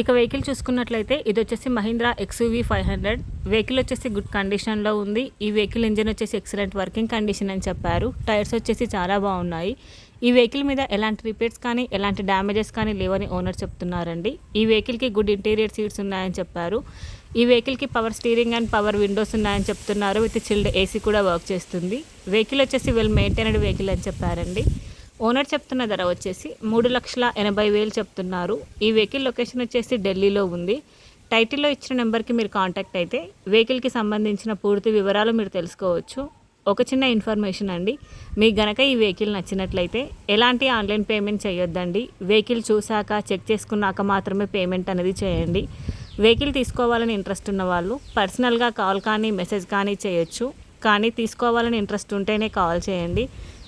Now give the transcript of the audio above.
ఇక వెహికల్ చూసుకున్నట్లయితే ఇది వచ్చేసి Mahindra XUV five hundred. Vehicle వచ్చేసి గుడ్ కండిషన్లో ఉంది. ఈ వెహికల్ ఇంజిన్ వచ్చేసి ఎక్సలెంట్ వర్కింగ్ కండిషన్ అని చెప్పారు. టైర్స్ వచ్చేసి చాలా బాగున్నాయి. ఈ వెహికల్ మీద ఎలాంటి రిపేర్స్ కానీ ఎలాంటి డ్యామేజెస్ కానీ లేవని ఓనర్ చెప్తున్నారండి. ఈ వెహికల్కి గుడ్ ఇంటీరియర్ సీట్స్ ఉన్నాయని చెప్పారు. ఈ వెహికల్కి power steering and power windows ఉన్నాయని చెప్తున్నారు. విత్ చిల్డ్ ఏసీ కూడా వర్క్ చేస్తుంది. వెహికల్ వచ్చేసి వెల్ మెయింటైనడ్ వెహికల్ అని చెప్పారండి. ఓనర్ చెప్తున్న ధర వచ్చేసి మూడు లక్షల ఎనభై వేలు చెప్తున్నారు. ఈ వెహికల్ లొకేషన్ వచ్చేసి ఢిల్లీలో ఉంది. టైటిల్లో ఇచ్చిన నెంబర్కి మీరు కాంటాక్ట్ అయితే వెహికల్కి సంబంధించిన పూర్తి వివరాలు మీరు తెలుసుకోవచ్చు. ఒక చిన్న ఇన్ఫర్మేషన్ అండి. మీకు గనక ఈ వెహికల్ నచ్చినట్లయితే ఎలాంటి ఆన్లైన్ పేమెంట్ చేయొద్దండి. వెహికల్ చూశాక చెక్ చేసుకున్నాక మాత్రమే పేమెంట్ అనేది చేయండి. వెహికల్ తీసుకోవాలని ఇంట్రెస్ట్ ఉన్న వాళ్ళు పర్సనల్గా కాల్ కానీ మెసేజ్ కానీ చేయొచ్చు. కానీ తీసుకోవాలని ఇంట్రెస్ట్ ఉంటేనే కాల్ చేయండి.